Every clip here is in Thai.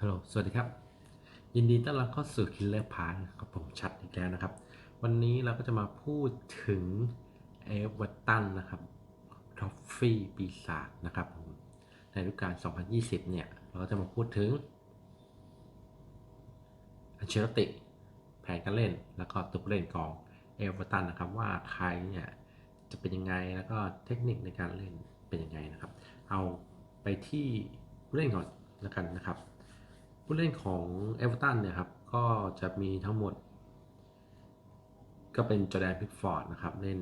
ฮัลโหล สวัสดีครับ ยินดีต้อนรับเข้าสู่ Killer Park กับผมชัดอีกแล้วนะครับ วันนี้เราก็จะมาพูดถึงเอเวอร์ตันนะครับทอฟฟี่ปีศาจนะครับผมในฤดูกาล 2020 เนี่ย เราก็จะมาพูดถึงอันเชลติ แผนการเล่น แล้วก็ตัวผู้เล่นของเอเวอร์ตันนะครับว่าใครเนี่ย จะเป็นยังไง แล้วก็เทคนิคในการเล่นเป็นยังไงนะครับ เอาไปที่ผู้เล่นก่อนแล้วกันนะครับ ผู้เล่นของเอเวอร์ตันเนี่ยครับก็จะมีทั้งหมด ก็เป็นจอแดนพิกฟอร์ดนะครับเล่น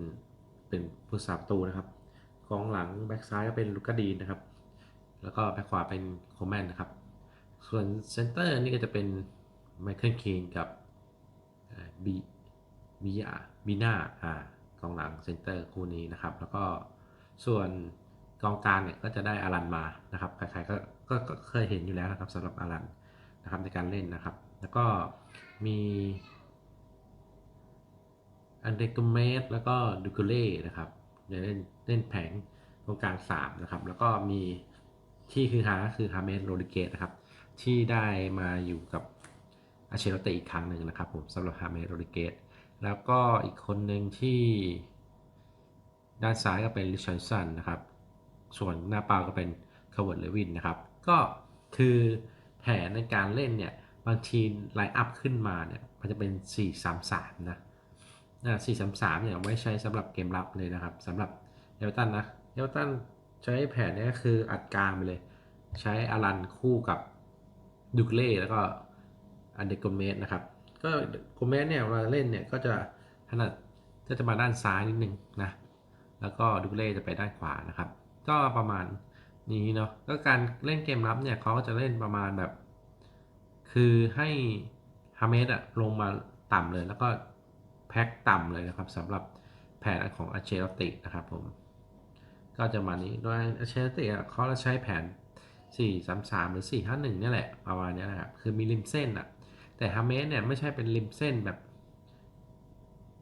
เป็นผู้สาประตูนะครับกองหลังแบ็กซ้ายก็เป็นลูกาดีนนะครับ แล้วก็แบ็กขวาเป็นโคแมนนะครับ ส่วนเซนเตอร์นี่ก็จะเป็นไมเคิลคีนกับบีบีอาบีนาอ่ากองหลังเซนเตอร์คู่นี้นะครับ แล้วก็ส่วนกองกลางเนี่ยก็จะได้อารันมานะครับ ใครๆก็ก็ก็เคยเห็นอยู่แล้วนะครับสำหรับอารัน นะครับในการเล่นนะครับ แล้วก็มีอันเดกเมสแล้วก็ดูกุเล่นะครับเดี๋ยวเล่นเล่นแผงตรงกลาง3นะครับ แล้วก็มีที่คือฮาคือฮาเมสโรดิเกตนะครับ ที่ได้มาอยู่กับอาเชโรเตอีกครั้งหนึ่งนะครับผมสำหรับฮาเมสโรดิเกตแล้วก็อีกคนหนึ่งที่ด้านซ้ายก็เป็นลิชันสันนะครับ ส่วนหน้าเปล่าก็เป็นคาร์เวิร์ดเลวินนะครับ ก็คือ ผนในการเล่นเนี่ยบางทีไลน์อัพขึ้นมาเนี่ยมันจะเป็น 4-3-3 นะนะ4-3-3 เนี่ยไว้ใช้สำหรับเกมรับเลยนะครับสำหรับเอลตันนะเอลตันใช้แผนนี้คืออัดกลางไปเลย ใช้อารันคู่กับดูเล่แล้วก็อันเดโกเมสนะครับก็โกเมสเนี่ยเวลาเล่นเนี่ยก็จะถนัดก็จะมาด้านซ้ายนิดนึงนะแล้วก็ดูเล่จะไปด้านขวานะครับ ก็ประมาณ นี้เนาะก็การเล่นเกมรับเนี่ยเขาก็จะเล่นประมาณแบบ คือให้ฮาเมสอะลงมาต่ำเลยแล้วก็แพ็คต่ำเลยนะครับสำหรับแผนของอาเชลตินะครับผม ก็จะมานี้โดยอาเชลติอะเขาจะใช้แผน 4 3 3 หรือ 4 5 1นี่แหละประมาณนี้นะครับ คือมีริมเส้นอะแต่ฮาเมสเนี่ยไม่ใช่เป็นริมเส้นแบบ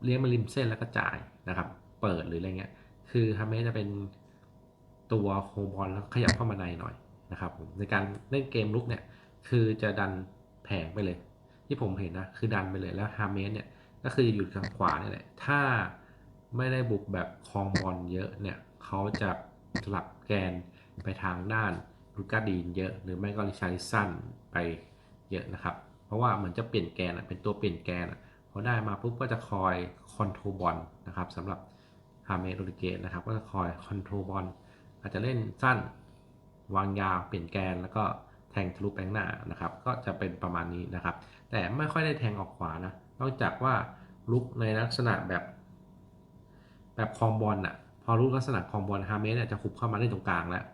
เลี้ยงมาริมเส้นแล้วก็จ่ายนะครับ เปิดหรืออะไรเงี้ย คือฮาเมสจะเป็น ตัวโฮบอลแล้วขยับเข้ามาในหน่อยนะครับผมในการเล่นเกมลุกเนี่ยคือจะดันแผงไปเลย ที่ผมเห็นนะคือดันไปเลยแล้วฮาเมสเนี่ยก็คืออยู่ทางขวาเนี่ยแหละถ้าไม่ได้บุกแบบคลองบอลเยอะเนี่ยเขาจะสลับแกนไปทางด้านลูกาดีนเยอะ หรือไม่ก็ริชาริสันไปเยอะนะครับ เพราะว่าเหมือนจะเปลี่ยนแกนเป็นตัวเปลี่ยนแกนพอได้มาปุ๊บก็จะคอยคอนโทรบอลนะครับสำหรับฮาเมสโรดิเกตนะครับก็จะคอยคอนโทรบอล อาจจะเล่นสั้น วางยาวเปลี่ยนแกนแล้วก็แทงทะลุแบงหน้านะครับ ก็จะเป็นประมาณนี้นะครับ แต่ไม่ค่อยได้แทงออกขวานะนอกจากว่าลุกในลักษณะแบบ แบบคลองบอลอะ พอลุกลักษณะคลองบอลฮาเมสเนี่ยจะขุบเข้ามาเล่นตรงกลางแล้ว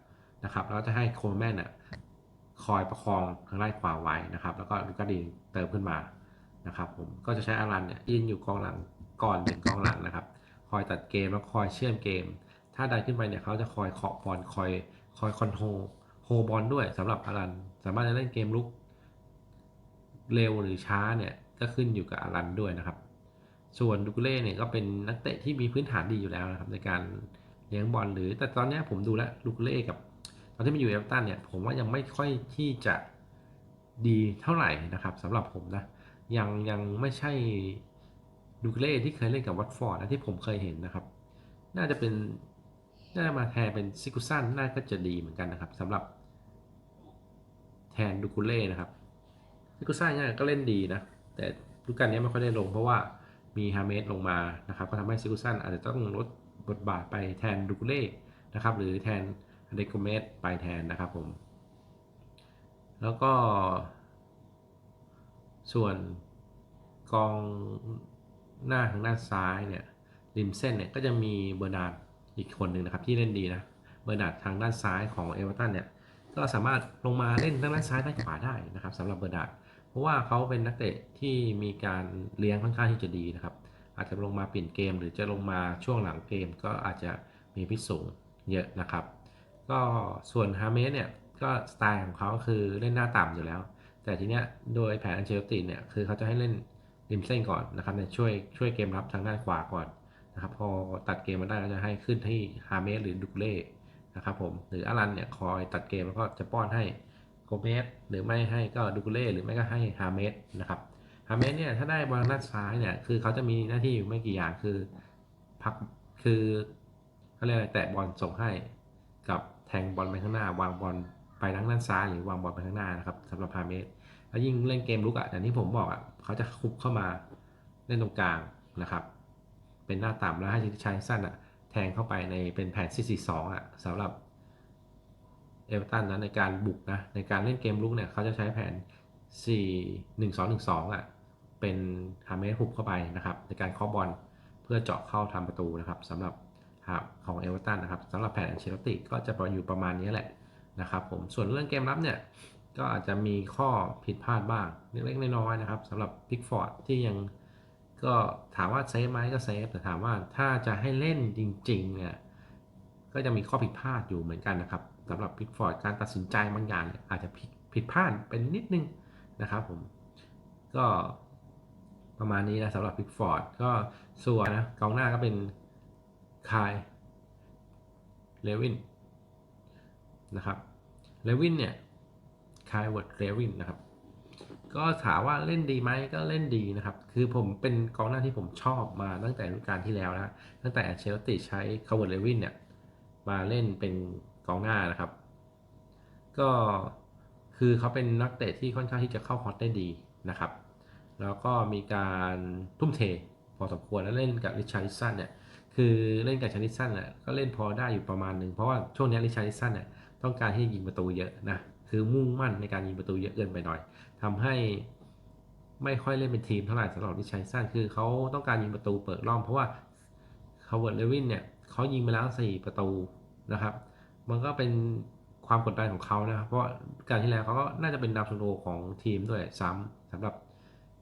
นะครับ แล้วจะให้โคลแมนอะคอยประคองทางด้านขวาไว้นะครับ แล้วก็ลูกาดีเติมขึ้นมานะครับ ผมก็จะใช้อารันเนี่ยยืนอยู่กองหลังก่อนถึงกองหลังนะครับ คอยตัดเกมแล้วคอยเชื่อมเกม ถ้าดันขึ้นไปเนี่ยเขาจะคอยเคาะบอลคอยคอยคอนโทรลโฮบอลด้วยสำหรับอารัน สามารถจะเล่นเกมลุกเร็วหรือช้าเนี่ยก็ขึ้นอยู่กับอารันด้วยนะครับ ส่วนดูกเล่เนี่ยก็เป็นนักเตะที่มีพื้นฐานดีอยู่แล้วนะครับในการเลี้ยงบอลหรือ แต่ตอนนี้ผมดูแล้วดูกเล่กับ ตอนที่มาอยู่เอเวอร์ตันเนี่ยผมว่ายังไม่ค่อยที่จะดีเท่าไหร่นะครับสำหรับผมนะยังยังไม่ใช่ดูกเล่ที่เคยเล่นกับวัตฟอร์ดนะที่ผมเคยเห็นนะครับ น่าจะเป็น น่ามาแทนเป็นซิกุซันน่าก็จะดีเหมือนกันนะครับสำหรับแทนดูกุเล่นะครับซิกุซันเนี่ยก็เล่นดีนะ แต่ลูกการนี้ไม่ค่อยได้ลงเพราะว่ามีฮาเมสลงมานะครับก็ทำให้ซิกุซันอาจจะต้องลดบทบาทไปแทนดูกุเล่นะครับ หรือแทนอเดโกเมสไปแทนนะครับผม แล้วก็ ส่วนกองหน้าทางด้านซ้ายเนี่ยริมเส้นเนี่ยก็จะมีเบอร์นาร์ด อีกคนหนึ่งนะครับที่เล่นดีนะเบอร์นาร์ดทางด้านซ้ายของเอเวอร์ตันเนี่ยก็สามารถลงมาเล่นทั้งด้านซ้ายด้านขวาได้นะครับสำหรับเบอร์นาร์ดเพราะว่าเขาเป็นนักเตะที่มีการเลี้ยงค่อนข้างที่จะดีนะครับ อาจจะลงมาเปลี่ยนเกม หรือจะลงมาช่วงหลังเกมก็อาจจะมีพิสูงเยอะนะครับ ก็ส่วนฮาเมสเนี่ยก็สไตล์ของเขาคือเล่นหน้าต่ำอยู่แล้ว แต่ทีเนี้ยโดยแผนอันเชลตินเนี่ยคือเขาจะให้เล่นริมเส้นก่อนนะครับเนี่ยช่วยช่วยเกมรับทางด้านขวาก่อน นะครับพอตัดเกมมาได้ก็จะให้ขึ้นที่ฮาเมสหรือดุกเล่นะครับผมหรืออารันเนี่ยคอยตัดเกมแล้วก็จะป้อนให้โกเมสหรือไม่ให้ก็ดูกุเล่หรือไม่ก็ให้ฮาเมสนะครับฮาเมสเนี่ยถ้าได้บอลด้านซ้ายเนี่ยคือเขาจะมีหน้าที่อยู่ไม่กี่อย่างคือพักคือเขาเรียกอะไรแตะบอลส่งให้กับแทงบอลไปข้างหน้าวางบอลไปทางด้านซ้ายหรือวางบอลไปข้างหน้านะครับสำหรับฮาเมสแล้วยิ่งเล่นเกมลุกอะอย่างที่ผมบอกอะเขาจะคุบเข้ามาเล่นตรงกลางนะครับ เป็นหน้าต่ำแล้วให้ชิชัยสั้นอะแทงเข้าไปในเป็นแผน 4-4-2อะสำหรับเอเวอร์ตันนะในการบุกนะในการเล่นเกมลุกเนี่ยเขาจะใช้แผน 4-1-2-1-2อะเป็นฮาเมสฮุบเข้าไปนะครับในการเคาะบอลเพื่อเจาะเข้าทำประตูนะครับสำหรับของเอเวอร์ตันนะครับสำหรับแผนอันเชลติก็จะอยู่ประมาณนี้แหละนะครับผมส่วนเรื่องเกมรับเนี่ยก็อาจจะมีข้อผิดพลาดบ้างเล็กๆน้อยๆนะครับสำหรับพิกฟอร์ดที่ยัง ก็ถามว่าเซฟไหมก็เซฟแต่ถามว่าถ้าจะให้เล่นจริง ๆ เนี่ย ก็จะมีข้อผิดพลาดอยู่เหมือนกันนะครับสำหรับพิกฟอร์ดการตัดสินใจบางอย่างอาจจะผิดผิดพลาดเป็นนิดนึงนะครับผมก็ประมาณนี้นะสำหรับพิกฟอร์ดก็ส่วนนะกองหน้าก็เป็นคายเลวินนะครับเลวินเนี่ยคายเวิร์ดเลวินนะครับ ก็ถามว่าเล่นดีไหมก็เล่นดีนะครับ คือผมเป็นกองหน้าที่ผมชอบมาตั้งแต่ฤดูกาลที่แล้วนะตั้งแต่เชลติใช้คาร์เวิร์ดเลวินเนี่ยมาเล่นเป็นกองหน้านะครับ ก็คือเขาเป็นนักเตะที่ค่อนข้างที่จะเข้าฮอตได้ดีนะครับ แล้วก็มีการทุ่มเทพอสมควรแล้วเล่นกับริชาร์ดิสันเนี่ยคือเล่นกับชาร์ดิสันเนี่ยก็เล่นพอได้อยู่ประมาณหนึ่งเพราะว่าช่วงนี้ริชาร์ดิสันเนี่ยต้องการที่ยิงประตูเยอะนะ คือมุ่งมั่นในการยิงประตูเยอะเกินไปหน่อยทำให้ไม่ค่อยเล่นเป็นทีมเท่าไหร่สำหรับริชาร์ดิสันคือเขาต้องการยิงประตูเปิดร่องเพราะว่าคาร์เวิร์ดเลวินเนี่ยเขายิงไปแล้ว 4 ประตูนะครับ มันก็เป็นความกดดันของเขานะครับ เพราะการที่แล้วเขาก็น่าจะเป็นดาวซันโดของทีมด้วยซ้ำสำหรับ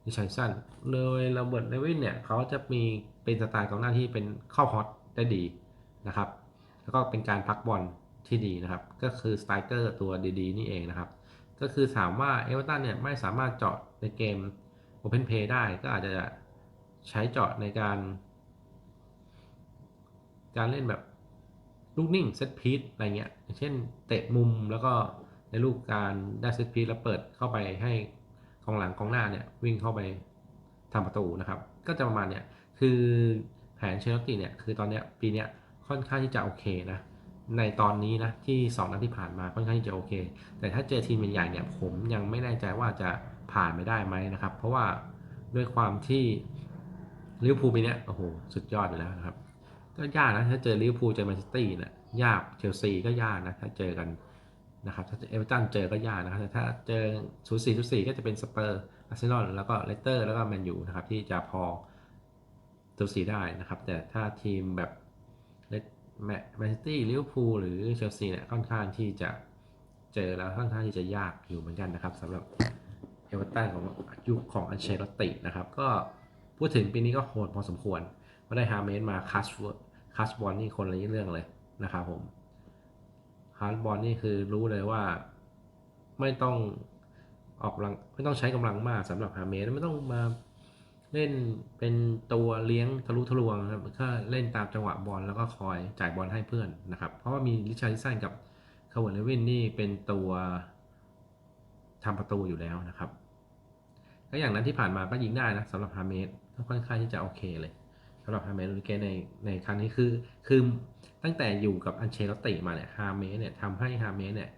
ริชาร์ดิสันเลยระเบิดเลวินเนี่ยเขาจะมีเป็นสไตล์กองหน้าที่เป็นเข้าฮอตได้ดีนะครับ แล้วก็เป็นการพักบอล ที่ดีนะครับ ก็คือสไตรเกอร์ตัวดีๆ นี่เองนะครับ ก็คือถามว่าเอเวอร์ตันเนี่ยไม่สามารถเจาะในเกม Open Play ได้ก็อาจจะใช้เจาะในการ การเล่นแบบลูกนิ่งเซตพีซอะไรเงี้ยอย่างเช่นเตะมุมแล้วก็ในลูกการได้เซตพีซแล้วเปิดเข้าไปให้กองหลังกองหน้าเนี่ยวิ่งเข้าไปทำประตูนะครับ ก็จะประมาณเนี้ยคือแผนเชลซีเนี่ยคือตอนเนี้ยปีเนี้ยค่อนข้างที่จะโอเคนะ ในตอนนี้นะที่2นัดที่ผ่านมาค่อนข้างที่จะโอเค แต่ถ้าเจอทีมใหญ่ๆเนี่ยผมยังไม่แน่ใจว่าจะผ่านไปได้ไหมนะครับ เพราะว่าด้วยความที่ลิเวอร์พูลปีนี้โอ้โหสุดยอดอยู่แล้วนะครับ ก็ยากนะถ้าเจอลิเวอร์พูลเจอแมนซิตี้เนี่ยยากเชลซีก็ยากนะถ้าเจอกันนะครับถ้าเอเวอร์ตันเจอก็ยากนะครับแต่ถ้าเจอศูนย์สี่ศูนย์สี่ก็จะเป็นสเปอร์อาร์เซนอลแล้วก็เลสเตอร์แล้วก็แมนยูนะครับที่จะพอสูสีได้นะครับ แต่ถ้าทีมแบบ แมนซิตี้ลิเวอร์พูลหรือเชลซีเนี่ยค่อนข้างที่จะเจอแล้วค่อนข้างที่จะยากอยู่เหมือนกันนะครับสำหรับเอเวอร์ตันของยุคของอันเชลตินะครับ ก็พูดถึงปีนี้ก็โหดพอสมควรว่าได้ฮาเมนมาคัสคัสบอลนี่คนละเรื่องเลยนะครับผมคัสบอลนี่คือรู้เลยว่าไม่ต้องออกกำลังไม่ต้องใช้กำลังมากสำหรับฮาเมนไม่ต้องมา เล่นเป็นตัวเลี้ยงทะลุทะลวงครับก็เล่นตามจังหวะบอลแล้วก็คอยจ่ายบอลให้เพื่อนนะครับ เพราะว่ามีริชาร์ดสันกับคาร์เวอร์เลวินนี่เป็นตัวทำประตูอยู่แล้วนะครับก็อย่างนั้นที่ผ่านมาก็ยิงได้นะสำหรับฮาเมสก็ค่อนข้างที่จะโอเคเลยสำหรับฮาเมสลูเกในในครั้งนี้คือคือตั้งแต่อยู่กับอันเชลติมาเนี่ยฮาเมสเนี่ยทำให้ฮาเมสเนี่ย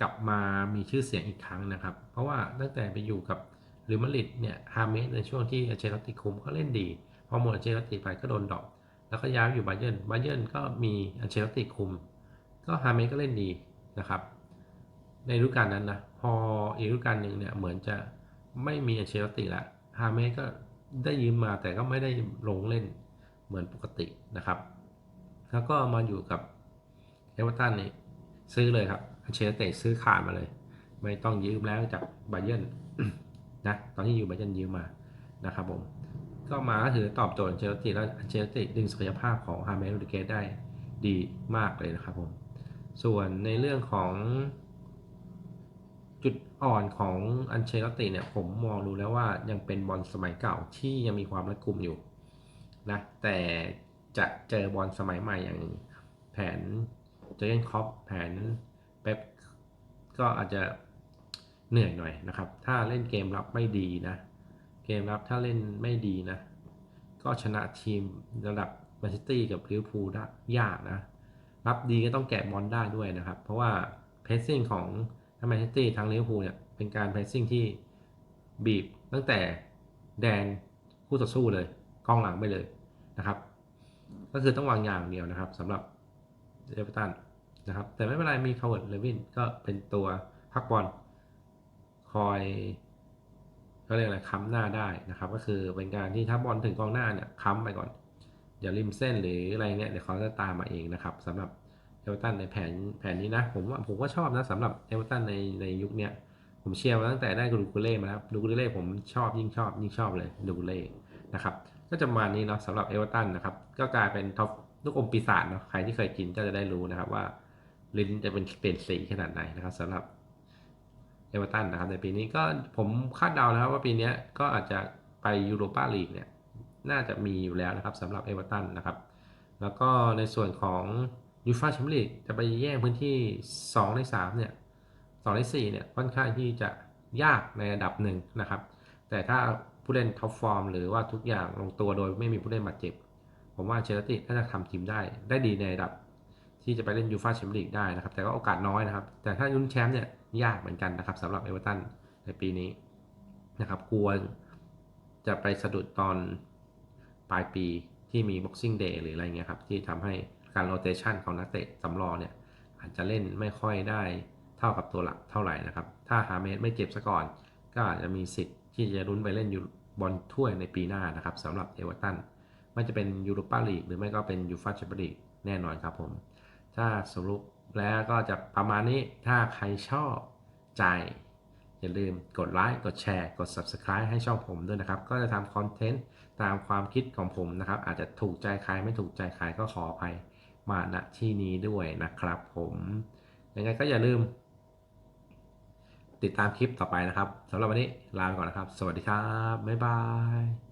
กลับมามีชื่อเสียงอีกครั้งนะครับ เพราะว่าตั้งแต่ไปอยู่กับ หรือมาริดเนี่ยฮาเมสในช่วงที่อันเชลติคุมก็เล่นดี พอหมดอันเชลติไปก็โดนดรอปแล้วก็ย้ายอยู่บาเยิร์นบาเยิร์นก็มีอันเชลติคุม ก็ฮาเมสก็เล่นดีนะครับ ในฤดูกาลนั้นนะพออีกฤดูกาลหนึ่งเนี่ยเหมือนจะไม่มีอันเชลติละฮาเมสก็ได้ยืมมาแต่ก็ไม่ได้ลงเล่นเหมือนปกตินะครับ แล้วก็มาอยู่กับเอเวอร์ตันนี่ซื้อเลยครับอันเชลติซื้อขาดมาเลย ไม่ต้องยืมแล้วจากบาเยิร์น นะตอนที่อยู่บเยิร์นยืมมานะครับผมก็มาก็ถือตอบโจทย์เชลติแล้วเชลติดึงศักยภาพของฮาเมสโรดิเกสได้ดีมากเลยนะครับผมส่วนในเรื่องของจุดอ่อนของอันเชลติเนี่ยผมมองดูแล้วว่ายังเป็นบอลสมัยเก่าที่ยังมีความรัดกุมอยู่นะแต่จะเจอบอลสมัยใหม่อย่างแผนเจเกนคอปแผนเป๊ปก็อาจจะ เหนื่อยหน่อยนะครับ ถ้าเล่นเกมรับไม่ดีนะ เกมรับถ้าเล่นไม่ดีนะ ก็ชนะทีมระดับแมนซิตี้กับลิเวอร์พูลได้ยากนะ รับดีก็ต้องแกะบอลได้ด้วยนะครับ เพราะว่าเพสซิ่งของทั้งแมนซิตี้ทั้งลิเวอร์พูลเนี่ยเป็นการเพสซิ่งที่บีบตั้งแต่แดนคู่ต่อสู้เลยกองหลังไปเลยนะครับ ก็คือต้องวางอย่างเดียวนะครับสำหรับเอเวอร์ตันนะครับ แต่ไม่เป็นไรมีคาร์เวิร์ดเลวินก็เป็นตัวพักบอล คอยเขาเรียกอะไรค้ำหน้าได้นะครับ ก็คือเป็นการที่ถ้าบอลถึงกองหน้าเนี่ยค้ำไปก่อนอย่าริมเส้นหรืออะไรเงี้ยเดี๋ยวเขาจะตามมาเองนะครับสำหรับเอเวอร์ตันในแผนแผนนี้นะผมว่าผมก็ชอบนะสำหรับเอเวอร์ตันในในยุคเนี้ยผมเชียร์มาตั้งแต่ได้ดูกุเล่มาแล้วดูกุเล่ผมชอบยิ่งชอบยิ่งชอบเลยดูกุเล่นะครับก็จะมานี้เนาะสำหรับเอเวอร์ตันนะครับก็กลายเป็นท็อปลูกอมปีศาจเนาะใครที่เคยกินก็จะได้รู้นะครับว่าลิ้นจะเป็นเปลี่ยนสีขนาดไหนนะครับสำหรับ เอเวอร์ตันนะครับในปีนี้ก็ผมคาดเดานะครับว่าปีนี้ก็อาจจะไปยูโรปาลีกเนี่ยน่าจะมีอยู่แล้วนะครับสำหรับเอเวอร์ตันนะครับ แล้วก็ในส่วนของยูฟาแชมเปี้ยนลีกจะไปแย่งพื้นที่ 2 ใน 3 เนี่ย2ใน4เนี่ยค่อนข้างที่จะยากในระดับหนึ่งนะครับ แต่ถ้าผู้เล่นท็อปฟอร์มหรือว่าทุกอย่างลงตัวโดยไม่มีผู้เล่นบาดเจ็บ ผมว่าเชลซีน่าจะทำทีมได้ได้ดีในระดับ ที่จะไปเล่นยูฟาแชมเปี้ยนลีกได้นะครับ แต่ก็โอกาสน้อยนะครับ แต่ถ้าลุ้นแชมป์เนี่ยยากเหมือนกันนะครับสำหรับเอเวอร์ตันในปีนี้นะครับกลัวจะไปสะดุดตอนปลายปีที่มี Boxing Day หรืออะไรเงี้ยครับ ที่ทำให้การโรเตชันของนักเตะสำรองเนี่ยอาจจะเล่นไม่ค่อยได้เท่ากับตัวหลักเท่าไหร่นะครับ ถ้าฮาเมสไม่เจ็บซะก่อน ก็อาจจะมีสิทธิ์ที่จะรุ้นไปเล่นยูบอลถ้วยในปีหน้านะครับสำหรับเอเวอร์ตันไม่จะเป็นยูโรปาลีกหรือไม่ก็เป็นยูฟาแชมเปี้ยนลีกแน่นอนครับผม ถ้าสรุปแล้วก็จะประมาณนี้ถ้าใครชอบใจ อย่าลืมกดไลค์กดแชร์ กด Subscribe ให้ช่องผมด้วยนะครับ ก็จะทำคอนเทนต์ตามความคิดของผมนะครับ อาจจะถูกใจใครไม่ถูกใจใครก็ขออภัยมาณที่นี้ด้วยนะครับผมยังไงก็อย่าลืม ติดตามคลิปต่อไปนะครับสำหรับวันนี้ลาไปก่อนนะครับ สวัสดีครับ บ๊ายบาย